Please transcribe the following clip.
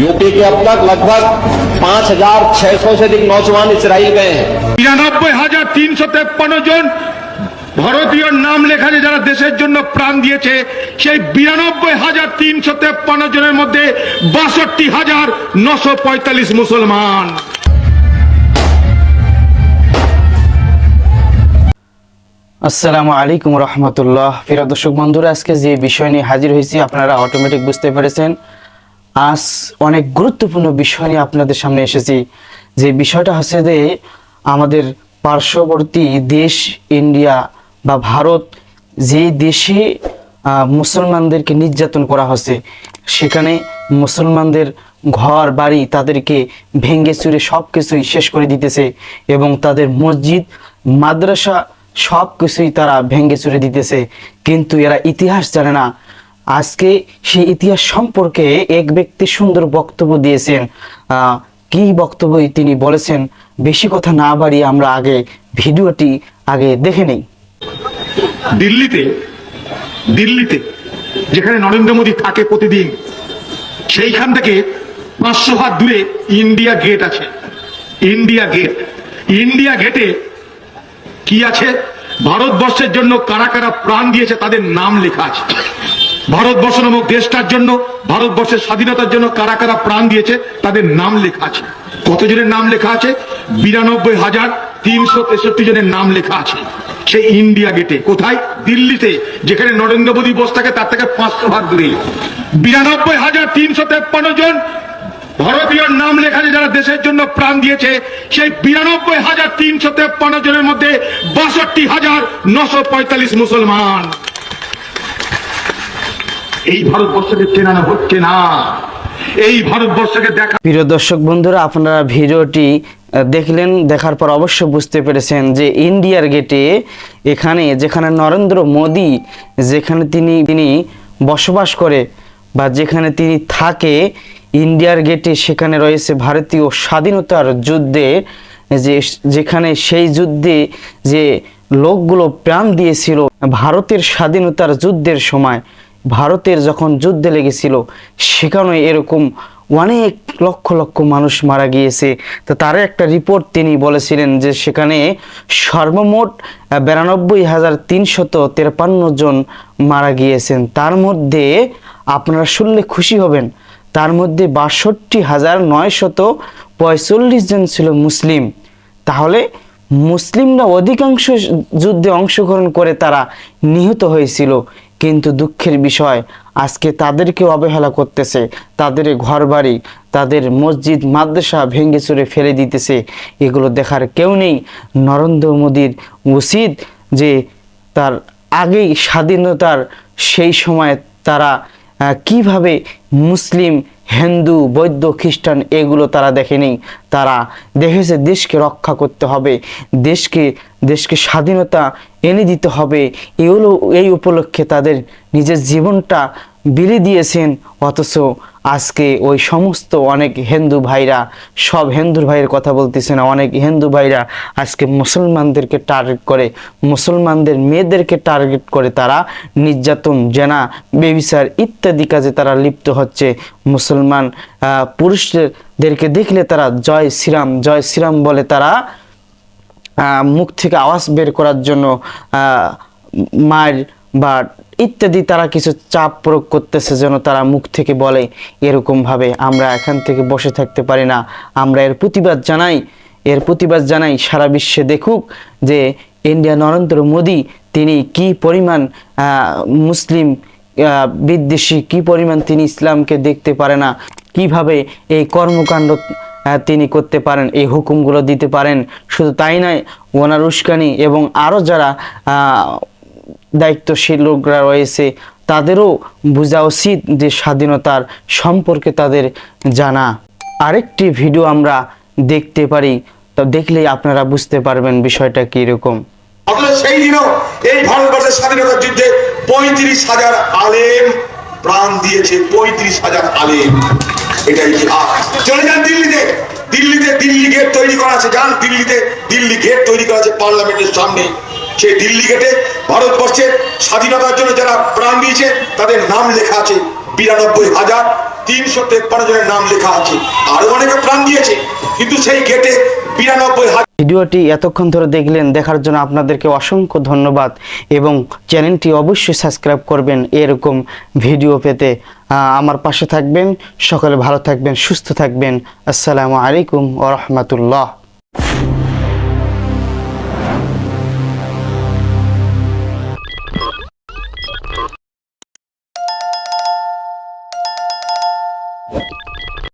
UP के अब तक लगभग 5,600 से अधिक नौजवान इसराइल गए हैं নিরানব্বই হাজার তিনশো তেপ্পান্ন জন ভারতীয় নাম লেখা আছে যারা দেশের জন্য প্রাণ দিয়েছে সেই বিরানব্বই হাজার তিনশো তেপ্পান্ন জনের মধ্যে বাষট্টি হাজার নশো পঁয়তাল্লিশ মুসলমান আসসালামু আলাইকুম রহমতুল্লাহ প্রিয় দর্শক বন্ধুরা আজকে যে বিষয় নিয়ে হাজির হয়েছি আপনারা অটোমেটিক বুঝতে পেরেছেন আজ অনেক গুরুত্বপূর্ণ বিষয় নিয়ে আপনাদের সামনে এসেছি। যে বিষয়টা হচ্ছে যে আমাদের পার্শ্ববর্তী দেশ ইন্ডিয়া বা ভারত, যে দেশে মুসলমানদেরকে নির্যাতন করা হচ্ছে, সেখানে মুসলমানদের ঘর, বাড়ি তাদেরকে ভেঙ্গে চুরে সব কিছুই শেষ করে দিতেছে এবং তাদের মসজিদ, মাদ্রাসা সব কিছুই তারা ভেঙ্গে চুরে দিতেছে। কিন্তু এরা ইতিহাস জানে না আজকে সেই ইতিহাস সম্পর্কে এক ব্যক্তি সুন্দর বক্তব্য দিয়েছেন। কি বক্তব্য তিনি বলেছেন, বেশি কথা না বাড়িয়ে আমরা আগে ভিডিওটি আগে দেখে নেই। দিল্লিতে দিল্লিতে, যেখানে নরেন্দ্র মোদী থাকে প্রতিদিন, সেইখান থেকে পাঁচশো হাত দূরে ইন্ডিয়া গেট আছে। India Gate. ইন্ডিয়া গেটে কি আছে? ভারতবর্ষের জন্য কারা কারা প্রাণ দিয়েছে তাদের নাম লেখা আছে। ভারতবর্ষ নামক দেশটার জন্য, ভারতবর্ষের স্বাধীনতার জন্য কারা কারা প্রাণ দিয়েছে, তাদের নাম লেখা আছে। কতজনের নাম লেখা আছে? বিরানব্বই হাজার তিনশো তেষট্টি জনের নাম লেখা আছে। সেই ইন্ডিয়া গেটে। কোথায়? দিল্লিতে, যেখানে নরেন্দ্র মোদী বস থাকে, তার থেকে পাঁচশো হাত দূরে। বিরানব্বই হাজার তিনশো তেপ্পান্ন জন ভারতীয় নাম লেখা যারা দেশের জন্য প্রাণ দিয়েছে। সেই বিরানব্বই হাজার তিনশো তেপ্পান্ন জনের মধ্যে বাষট্টি হাজার নশো পঁয়তাল্লিশ মুসলমান। এই ভারতবর্ষকে চেনানো হচ্ছে না। এই ভারতবর্ষকে দেখা প্রিয় দর্শক বন্ধুরা, আপনারা ভিডিওটি দেখলেন, দেখার পর অবশ্য বুঝতে পেরেছেন যে ইন্ডিয়ার গেটে এখানে, যেখানে নরেন্দ্র মোদী, যেখানে তিনি তিনি বসবাস করে বা যেখানে তিনি থাকে, ইন্ডিয়ার গেটে সেখানে রয়েছে ভারতীয় স্বাধীনতার যুদ্ধে, যে, যেখানে সেই যুদ্ধে যে লোকগুলো প্রাণ দিয়েছিল ভারতের স্বাধীনতার যুদ্ধের সময় ভারতের যখন যুদ্ধে লেগেছিল, সেখানে এরকম অনেক লক্ষ লক্ষ মানুষ মারা গিয়েছে। তো তার একটা রিপোর্ট তিনি বলেছিলেন যে সেখানে সর্বমোট বিরানব্বই হাজার তিনশত তেরপান্ন জন মারা গিয়েছেন। তার মধ্যে আপনারা শুনলে খুশি হবেন, তার মধ্যে বাষট্টি হাজার নয়শত পঁয়চল্লিশ জন ছিল মুসলিম। তাহলে মুসলিমরা অধিকাংশ যুদ্ধে অংশগ্রহণ করে তারা নিহত হয়েছিল। কিন্তু দুঃখের বিষয়, আজকে তাদেরকে অবহেলা করতেছে, তাদের ঘর বাড়ি তাদের মসজিদ, মাদ্রাসা ভেঙে চুরে ফেলে দিতেছে। এগুলো দেখার কেউ নেই। নরেন্দ্র মোদীর উচিত যে তার আগেই স্বাধীনতার সেই সময় তারা কীভাবে মুসলিম, হিন্দু, বৌদ্ধ, খ্রিস্টান এগুলো তারা দেখেনি? তারা দেখেছে দেশকে রক্ষা করতে হবে, দেশকে দেশকে স্বাধীনতা এনে দিতে হবে। এগুলো এই উপলক্ষে তাদের নিজের জীবনটা বিলি দিয়েছেন, অথচ আজকে ওই সমস্ত অনেক হিন্দু ভাইরা, সব হিন্দু ভাইয়ের কথা বলতেছে না, অনেক হিন্দু ভাইরা আজকে মুসলমানদেরকে টার্গেট করে, মুসলমানদের মেয়েদেরকে টার্গেট করে তারা নির্যাতন, জেনা, বেবিচার ইত্যাদি কাজে তারা লিপ্ত হচ্ছে। মুসলমান পুরুষদেরকে দেখলে তারা জয় শ্রীরাম জয় শ্রীরাম বলে তারা মুখ থেকে আওয়াজ বের করার জন্য মার বা ইত্যাদি তারা কিছু চাপ প্রয়োগ করতেছে যেন তারা মুখ থেকে বলে এরকম ভাবে আমরা এখান থেকে বসে থাকতে পারি না। আমরা এর প্রতিবাদ জানাই, এর প্রতিবাদ জানাই সারা বিশ্বে দেখুক যে ইন্ডিয়া নরেন্দ্র মোদী তিনি কি পরিমাণ মুসলিম বিদ্বেষী, কি পরিমাণ তিনি ইসলামকে দেখতে পারে না, কীভাবে এই কর্মকাণ্ড তিনি করতে পারেন, এই হুকুমগুলো দিতে পারেন। শুধু তাই নয়, ওনার উস্কানি এবং আরও যারা দায়িত্বশীল লোকরা রয়েছে, তাদেরও বোঝা উচিত যে স্বাধীনতার সম্পর্কে তাদের জানা। আরেকটি ভিডিও আমরা দেখতে পারি, তো দেখলেই আপনারা বুঝতে পারবেন বিষয়টা কীরকম অথচ সেই দিনও এই ভারতবর্ষের স্বাধীনতার যুদ্ধে পঁয়ত্রিশ হাজার আলেম প্রাণ দিয়েছে, পঁয়ত্রিশ হাজার আলেম। এটা চলে যান দিল্লিতে। দিল্লিতে দিল্লি গেট তৈরি করা আছে। যান, দিল্লিতে দিল্লি গেট তৈরি করা আছে পার্লামেন্টের সামনে। সেই দিল্লি গেটে ভারতবর্ষের স্বাধীনতার জন্য যারা প্রাণ দিয়েছে, তাদের নাম লেখা আছে বিরানব্বই হাজার তিনশো তেপ্পান্ন জনের নাম লেখা আছে। আরও অনেকে প্রাণ দিয়েছে, কিন্তু সেই গেটে বিরানব্বই হাজার ভিডিওটি এতক্ষণ ধরে দেখলেন, দেখার জন্য আপনাদেরকে অসংখ্য ধন্যবাদ এবং চ্যানেলটি অবশ্যই সাবস্ক্রাইব করবেন এরকম ভিডিও পেতে। আমার পাশে থাকবেন, সকলে ভালো থাকবেন, সুস্থ থাকবেন। আসসালামু আলাইকুম ওরহমতুল্লাহ